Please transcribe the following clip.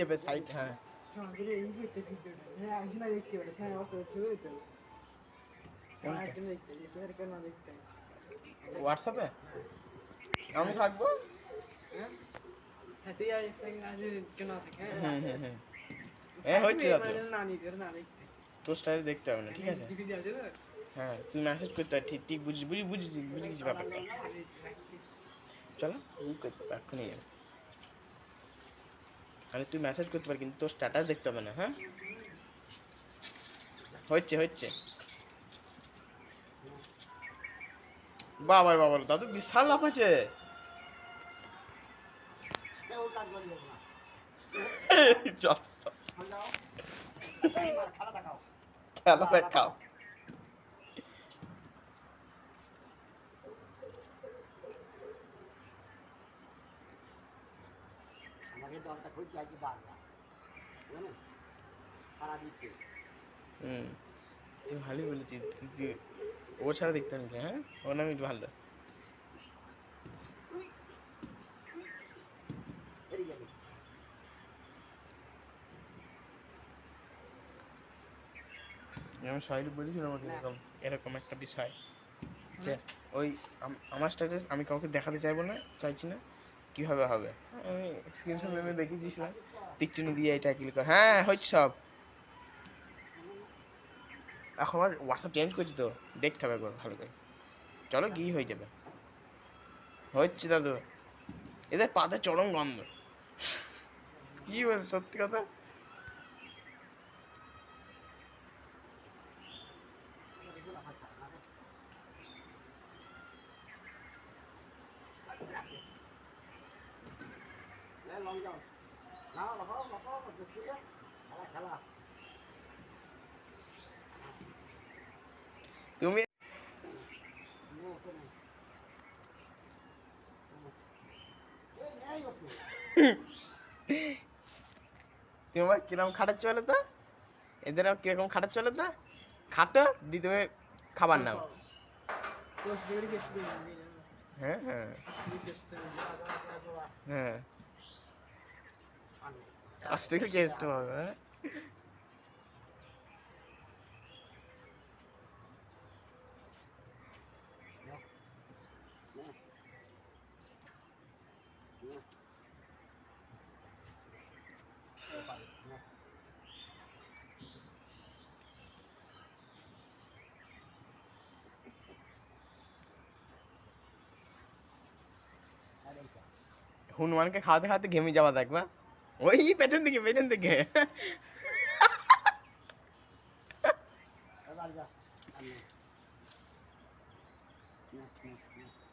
চেপে সাইড হ্যাঁ হ্যাঁ পারে পারে পারে আমি থাকব হ্যাঁ হ্যাঁ দেখতে হবে না ঠিক আছে হ্যাঁ তুই মেসেজ করতে হয় ঠিক ঠিক বুঝি বুঝি বুঝি বুঝি কিছু ব্যাপারটা চলো এক্ষুনি যাবে আমি তুই মেসেজ করতে পারি কিন্তু তোর স্ট্যাটাস দেখতে হবে না হ্যাঁ? হচ্ছে হচ্ছে। বাবার বাবার দাদু বিশাল লাভ আছে। খেলা দেখাও। আমাকে দলটা খুঁজছে আজকে বারবার জানেন তারা দিচ্ছে। হুম। তুই ভালোই বলেছিস। ও ছাড়া দেখতে নিলে হ্যাঁ? ওর নামই ভালো। আমি আমাকে এরকম এরকম একটা বিষয়। যে ওই আম- আমার স্ট্যাটাস আমি কাউকে দেখাতে চাইব না চাইছি না। কীভাবে হবে? আমি স্ক্রিনশট মেমে দেখেছিলাম টিকচিনি দিয়ে এটা ক্লিক কর। হ্যাঁ হচ্ছে সব। এখন আমার হোয়াটসঅ্যাপ চেঞ্জ করছি তো। দেখতে হবে একবার ভালো করে। চলো গিয়ে হয়ে যাবে? হচ্ছে দাদু। এদের পাতে চরম গন্ধ। কি বল সত্যি কথা? এ, লং যাও না লাফাও লাফাও খেলা খেলা তুমি ওকে। তোমার কীরকম খাটাচ্ছ বলে তো এদের কীরকম খাটাচ্ছ বলে তো খাটো দি তুমি খাবার নাও হ্যাঁ হ্যাঁ হ্যাঁ अस्टिक ಅಷ್ಟಿಗೆ ಇಷ್ಟವಾಗ हनुमान के खाते खाते घेमी जावा था एक बार। ওই পেছন দিকে পেছন দিকে এবার যা আমি- না, না, না।